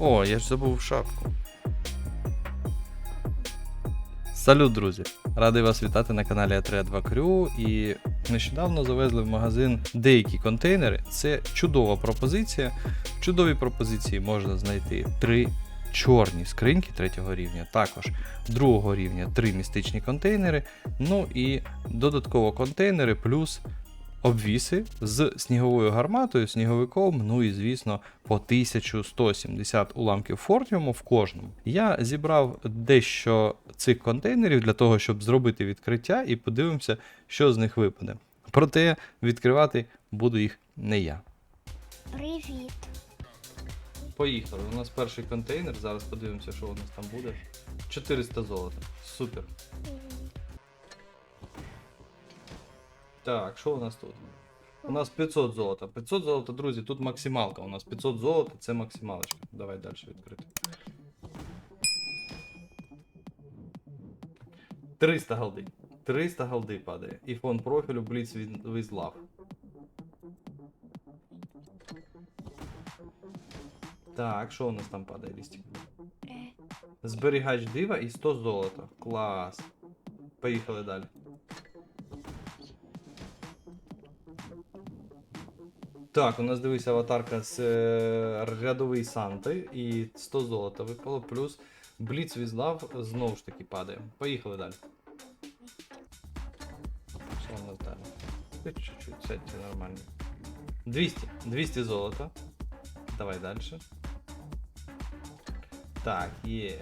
О, я ж забув шапку. Салют, друзі! Радий вас вітати на каналі A32 Crew. І нещодавно завезли в магазин деякі контейнери. Це чудова пропозиція. В чудовій пропозиції можна знайти три чорні скриньки третього рівня, також другого рівня три містичні контейнери. Ну і додатково контейнери плюс обвіси з сніговою гарматою, сніговиком, ну і звісно, по 1170 уламків фортіуму в кожному. Я зібрав дещо цих контейнерів для того, щоб зробити відкриття, і подивимося, що з них випаде. Проте відкривати буду їх не я. Привіт. Поїхали. У нас перший контейнер. Зараз подивимося, що у нас там буде. 400 золота. Супер. Так, що у нас тут? У нас 500 золота. 500 золота, друзі, тут максималка. У нас 500 золота, це максималочка. Давай далі відкрити. 300 голди. 300 голди падає. І фон профілю Blitz with- with Love. Так, що у нас там падає лістик? Е, Зберігач дива і 100 золота. Клас. Поїхали далі. Так, у нас дивися аватарка з е, рядовий Санти і 100 золота випало, плюс Бліц Візлав знову ж таки падає. Поїхали далі. Що у нас далі? Чуть-чуть, сядьте нормально. 200. 200 золота. Давай далі. Так, є.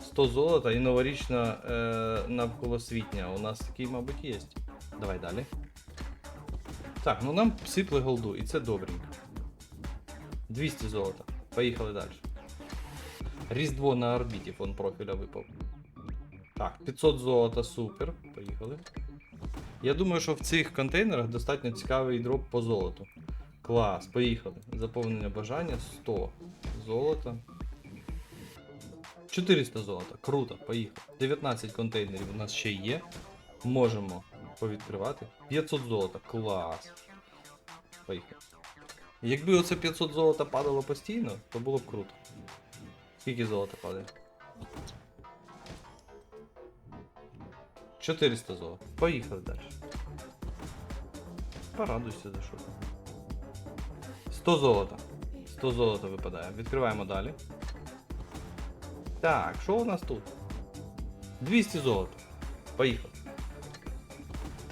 100 золота і новорічна е, навколосвітня. У нас такий, мабуть, є. Давай далі. Так, ну нам сипли голду, і це добренько. 200 золота. Поїхали далі. Різдво на орбіті фон профіля випав. Так, 500 золота, супер. Поїхали. Я думаю, що в цих контейнерах достатньо цікавий дроп по золоту. Клас, поїхали. Заповнення бажання 100 золота. 400 золота. Круто, поїхали. 19 контейнерів у нас ще є. Можемо повідкривати. 500 золота. Клас. Поїхали. Якби оце 500 золота падало постійно, то було б круто. Скільки золота падає? 400 золота. Поїхали далі. Порадуйся за що там. 100 золота. 100 золота випадає. Відкриваємо далі. Так, що у нас тут? 200 золота. Поїхали.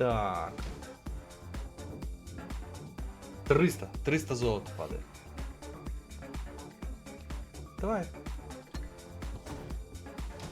Так. 300. 300 золота падає. Давай.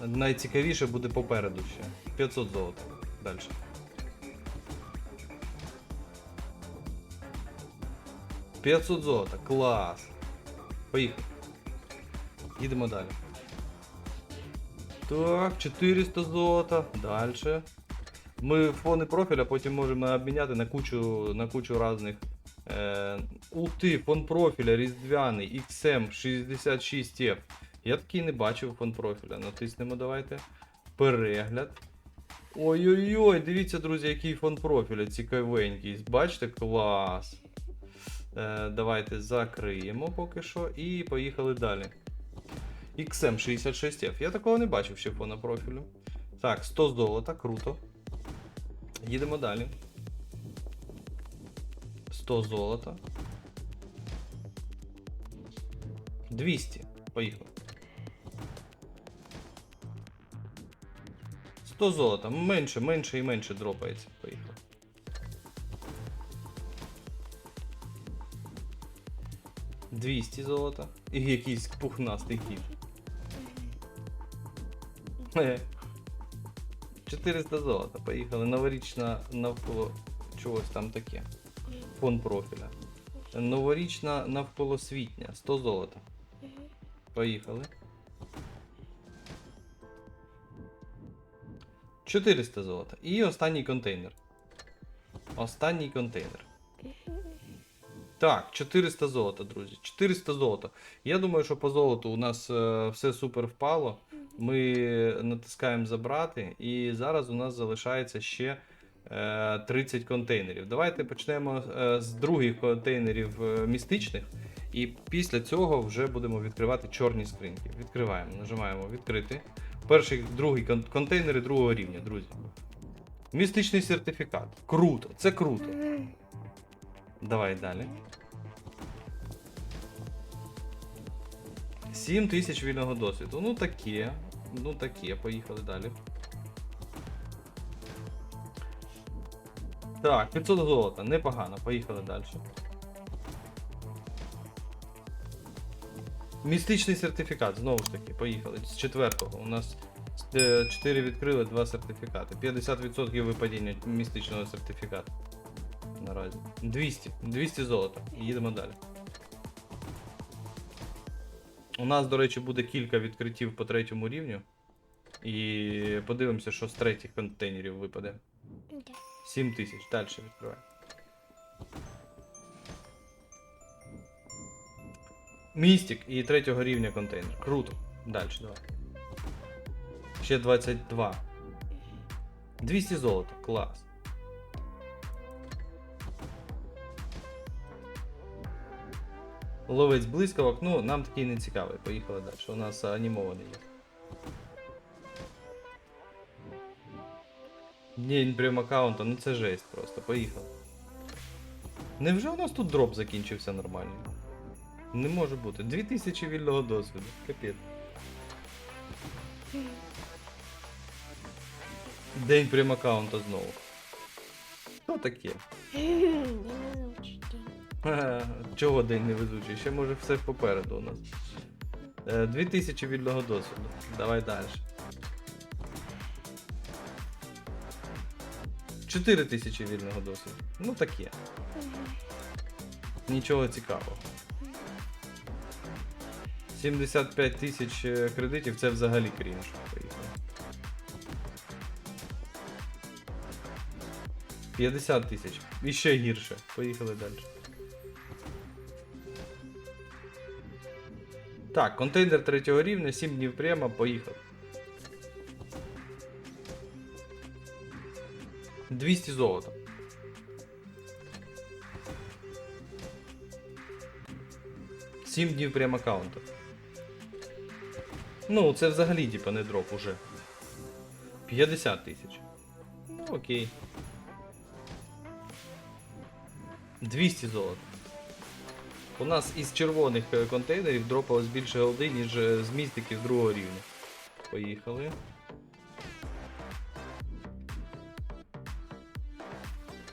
Найцікавіше буде попереду ще. 500 золота. Далі. — 500 золота, клас. Поїхали. Їдемо далі. Так, 400 золота. Далі. Ми фони профіля потім можемо обміняти на кучу, на кучу різних. Е, ух ти, фон профіля різдвяний XM66F. Я такий не бачив фон профіля. Натиснемо давайте. Перегляд. Ой-ой-ой, дивіться, друзі, який фон профіля цікавенький. Бачите, клас. Е, давайте закриємо поки що і поїхали далі. XM66F. Я такого не бачив ще фона профілю. Так, 100 з золота, круто. Їдемо далі. 100 золота. 200. Поїхали. 100 золота. Менше, менше і менше дропається. Поїхали. Двісті золота. І якийсь пухнастий кіт. Е. 400 золота. Поїхали. Новорічна навколо чогось там таке. Фон профіля. Новорічна навколосвітня. 100 золота. Поїхали. 400 золота. І останній контейнер. Останній контейнер. Так, 400 золота, друзі. 400 золота. Я думаю, що по золоту у нас е, все супер впало. Ми натискаємо забрати, і зараз у нас залишається ще е, 30 контейнерів. Давайте почнемо е, з других контейнерів е, містичних І після цього вже будемо відкривати чорні скриньки. Відкриваємо, нажимаємо відкрити. Перший, другий кон- контейнери другого рівня, друзі. Містичний сертифікат. Круто, це круто. Давай далі. 7 тисяч вільного досвіду. Ну таке. Ну таке, поїхали далі. Так, 500 золота, непогано, поїхали далі. Містичний сертифікат, знову ж таки, поїхали. З четвертого. У нас 4 відкрили, 2 сертифікати. 50% випадіння містичного сертифікату. Наразі. 200. 200 золота. Їдемо далі. У нас, до речі, буде кілька відкриттів по третьому рівню. І подивимося, що з третіх контейнерів випаде. Да. 7 тисяч. Далі відкриваємо. Містик і третього рівня контейнер. Круто. Далі, давай. Ще 22. 200 золота. Клас. Ловець блискавок. Ну, нам такий не цікавий. Поїхали далі. У нас анімований є. День прям аккаунта, ну це жесть просто, поїхали. Невже у нас тут дроп закінчився нормально? Не може бути. 2000 вільного досвіду. Капець. День прям аккаунта знову. Що таке? Чого день невезучий? Ще може все попереду у нас. Е, 2000 вільного досвіду. Давай далі. 4000 вільного досвіду. Ну таке. Нічого цікавого. 75 тисяч е, кредитів це взагалі крінж. Поїхали. 50 тисяч. І ще гірше. Поїхали далі. Так, контейнер третього рівня, 7 днів прямо, поїхав. 200 золота. Сім днів прям аккаунта. Ну, це взагалі, типа, не дроп уже. 50 тисяч. Ну, окей. 200 золота. У нас із червоних е, контейнерів дропалось більше голди, ніж е, з містиків другого рівня. Поїхали.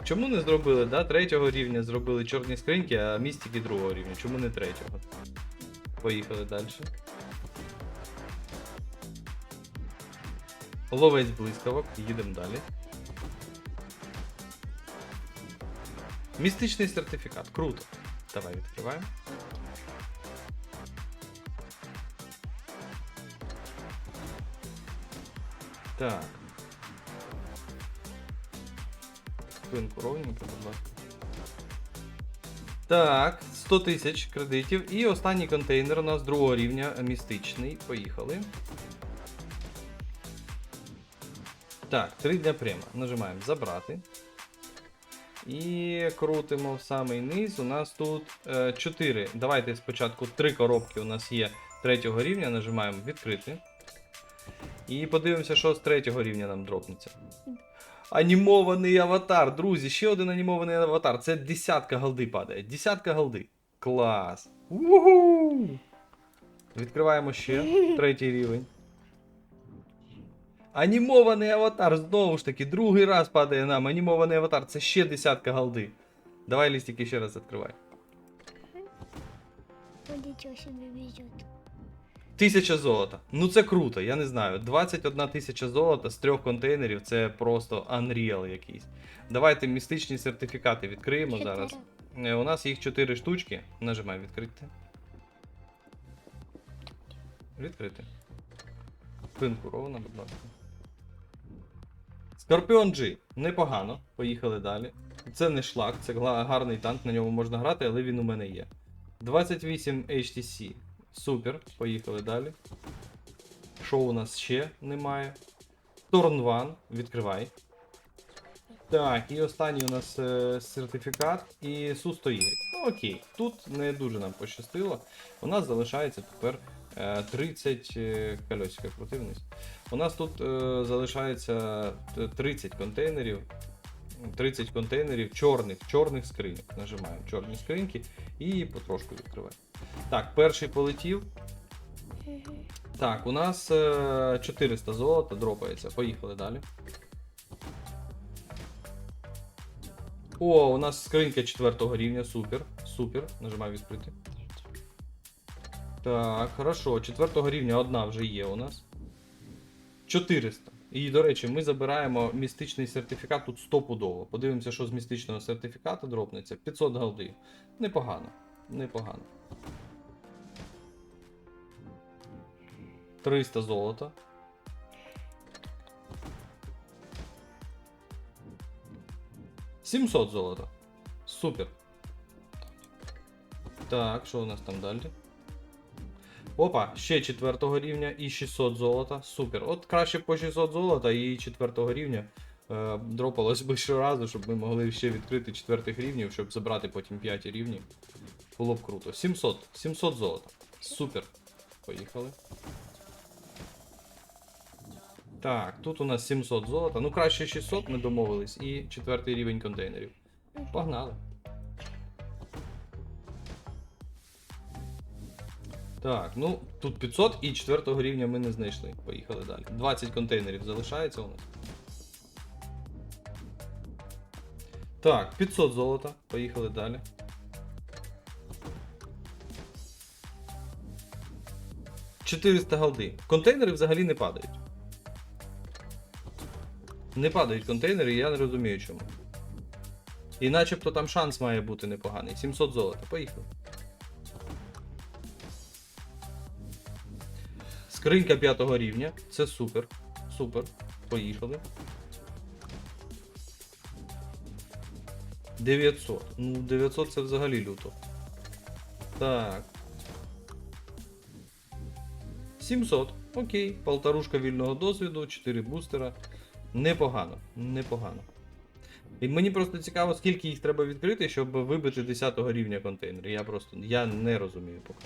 Чому не зробили, да? Третього рівня зробили чорні скриньки, а містики другого рівня. Чому не третього? Поїхали далі. Ловець блискавок, їдемо далі. Містичний сертифікат. Круто. Давай відкриваємо. Так. Хвилинку ровненько, будь ласка. Так, 100 тисяч кредитів. І останній контейнер у нас другого рівня містичний. Поїхали. Так, 3 дня прямо. Нажимаємо забрати. І крутимо в самий низ. У нас тут 4. Давайте спочатку 3 коробки у нас є третього рівня. Нажимаємо відкрити. І подивимося, що з третього рівня нам дропнеться. Анімований аватар, друзі, ще один анімований аватар. Це десятка голди падає. Десятка голди. Клас. Уху! Відкриваємо ще третій рівень. Анімований аватар, знову ж таки, другий раз падає нам. Анімований аватар, це ще десятка голди. Давай лістики ще раз відкривай. Тисяча золота. Ну це круто, я не знаю. 21 тисяча золота з трьох контейнерів це просто unreal якийсь. Давайте містичні сертифікати відкриємо зараз. Е, У нас їх 4 штучки. Нажимай відкрити. Відкрити. Пинку ровно, будь ласка. Скорпіон G. Непогано. Поїхали далі. Це не шлак, це гарний танк, на ньому можна грати, але він у мене є. 28 HTC. Супер. Поїхали далі. Що у нас ще немає? Торн One. Відкривай. Так, і останній у нас е, сертифікат і Су 100 Y. окей, тут не дуже нам пощастило. У нас залишається тепер 30 е, кольосика крути. У нас тут е, залишається 30 контейнерів. 30 контейнерів чорних, чорних скриньок. Нажимаємо чорні скриньки і потрошку відкриваємо. Так, перший полетів. Так, у нас е, 400 золота дропається. Поїхали далі. О, у нас скринька 4 рівня, супер. Супер. Нажимаю відкрити. Так, хорошо. 4 рівня одна вже є у нас. 400. І, до речі, ми забираємо містичний сертифікат тут стопудово. Подивимося, що з містичного сертифіката дропнеться. 500 голди. Непогано. Непогано. 300 золота. Сімсот золота. Супер. Так, що у нас там далі? Опа, ще 4 рівня і 600 золота. Супер. От краще по 600 золота і 4 рівня е, дропалось би щоразу, щоб ми могли ще відкрити 4 рівнів, щоб забрати потім 5 рівнів. Було б круто. 700. 700 золота. Супер. Поїхали. Так, тут у нас 700 золота. Ну краще 600 ми домовились і 4 рівень контейнерів. Погнали. Так, ну тут 500 і 4 рівня ми не знайшли. Поїхали далі. 20 контейнерів залишається у нас. Так, 500 золота. Поїхали далі. «400 голди. Контейнери взагалі не падають. Не падають контейнери, я не розумію чому. І начебто там шанс має бути непоганий. 700 золота. Поїхали. Скринька 5 рівня. Це супер. Супер. Поїхали. 900. Ну, 900 це взагалі люто. Так. 700. Окей. Полторушка вільного досвіду, 4 бустера. Непогано. Непогано. І мені просто цікаво, скільки їх треба відкрити, щоб вибити 10 рівня контейнер. Я просто я не розумію поки.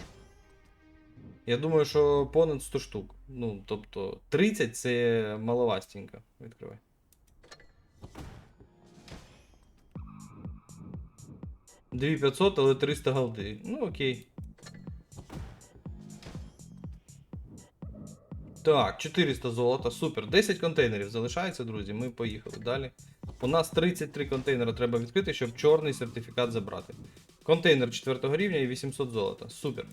Я думаю, що понад 100 штук. Ну, тобто 30 це маловастенько. Відкривай. Дві 500, але 300 голди. Ну окей. Так, 400 золота, супер. 10 контейнерів залишається, друзі. Ми поїхали далі. У нас 33 контейнери треба відкрити, щоб чорний сертифікат забрати. Контейнер 4 рівня і 800 золота. Супер.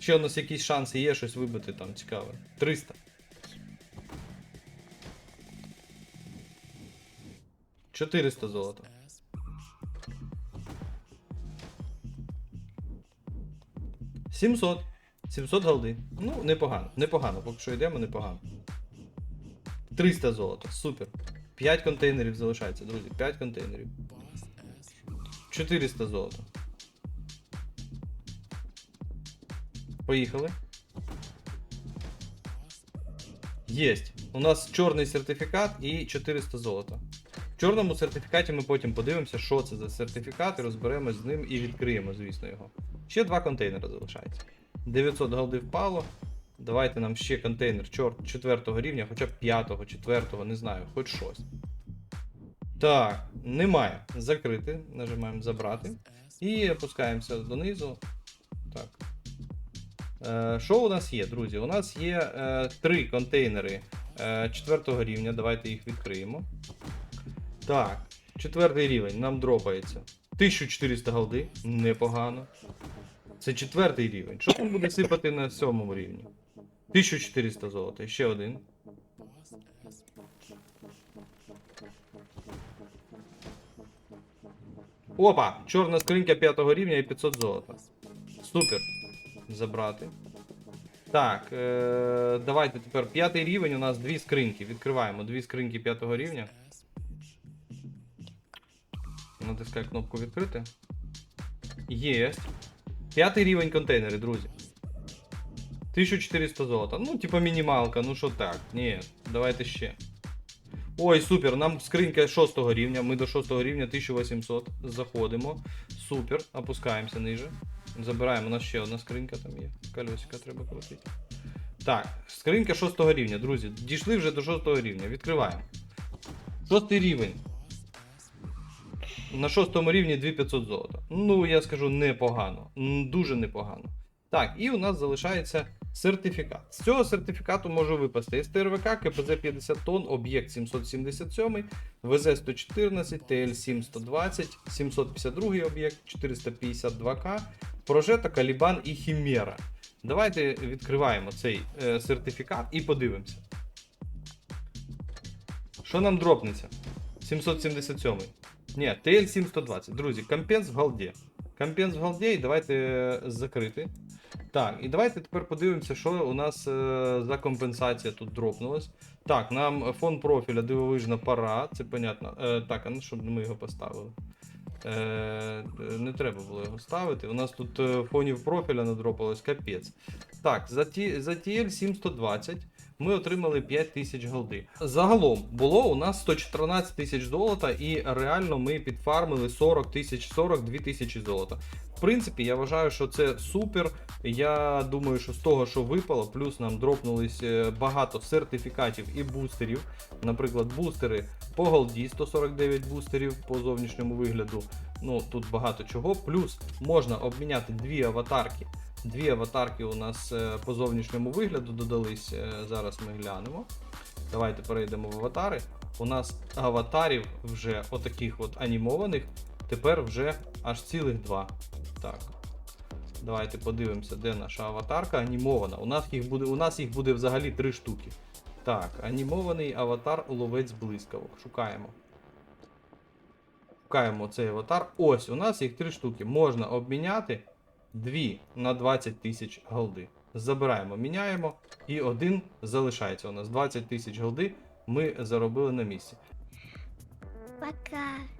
Ще у нас якісь шанси є щось вибити там цікаве. 300. Чотириста золота. Сімсот. 700 голди. Ну, непогано. Непогано. Поки що йдемо, непогано. 300 золота. Супер. 5 контейнерів залишається, друзі. 5 контейнерів. 400 золота. Поїхали. Єсть. У нас чорний сертифікат і 400 золота. В чорному сертифікаті ми потім подивимося, що це за сертифікат, і розберемось з ним і відкриємо, звісно, його. Ще два контейнери залишається. 900 голди впало. Давайте нам ще контейнер чорт 4 рівня, хоча б 5, 4, не знаю, хоч щось. Так, немає. Закрити. Нажимаємо забрати. І опускаємося донизу. Так. Е, Що у нас є, друзі? У нас є е, три контейнери е, 4 рівня. Давайте їх відкриємо. Так, четвертий рівень нам дропається. 1400 голди. Непогано. Це четвертий рівень. Що там буде сипати на сьомому рівні? 1400 золота. Ще один. Опа! Чорна скринька 5 рівня і 500 золота. Супер. Забрати. Так, е- давайте тепер п'ятий рівень. У нас дві скриньки. Відкриваємо дві скриньки 5 рівня. Натискай кнопку відкрити. Є. П'ятий рівень контейнери, друзі. 1400 золота. Ну, типа мінімалка, ну що так. Ні, давайте ще. Ой, супер, нам скринька 6 рівня. Ми до 6 рівня 1800 заходимо. Супер, опускаємося ниже. Забираємо, у нас ще одна скринька там є. Колесика треба крутити. Так, скринька 6 рівня, друзі. Дійшли вже до 6 рівня. Відкриваємо. Шостий рівень. На шостому рівні 2500 золота. Ну, я скажу, непогано. Дуже непогано. Так, і у нас залишається сертифікат. З цього сертифікату може випасти СТРВК, КПЗ 50 тонн, об'єкт 777, ВЗ 114, ТЛ 720, 752 об'єкт, 452К, Прожета, Калібан і Хімера. Давайте відкриваємо цей е, сертифікат і подивимося. Що нам дропнеться? 777. Ні, TL 720. Друзі, компенс в голді. Компенс в голді, і давайте е, закрити. Так, і давайте тепер подивимося, що у нас е, за компенсація тут дропнулась. Так, нам фон профіля дивовижна пора, це понятно. Так, а ну щоб ми його поставили. Е, не треба було його ставити. У нас тут е, фонів профіля надропалось, капець. Так, за, TL 7120 ми отримали 5 тисяч голди. Загалом було у нас 114 тисяч золота, і реально ми підфармили 40 тисяч 42 тисячі золота. В принципі, я вважаю, що це супер. Я думаю, що з того, що випало, плюс нам дропнулись е, багато сертифікатів і бустерів. Наприклад, бустери по голді 149 бустерів по зовнішньому вигляду. Ну тут багато чого. Плюс можна обміняти дві аватарки. Дві аватарки у нас е, по зовнішньому вигляду додались. е, Зараз ми глянемо. Давайте перейдемо в аватари. У нас аватарів вже отаких от анімованих. Тепер вже аж цілих два. Так. Давайте подивимося, де наша аватарка анімована. У нас їх буде, у нас їх буде взагалі три штуки. Так, анімований аватар ловець блискавок. Шукаємо. Шукаємо цей аватар. Ось, у нас їх три штуки. Можна обміняти дві на 20 тисяч голди. Забираємо, міняємо, і один залишається у нас. 20 тисяч голди ми заробили на місці. Пока.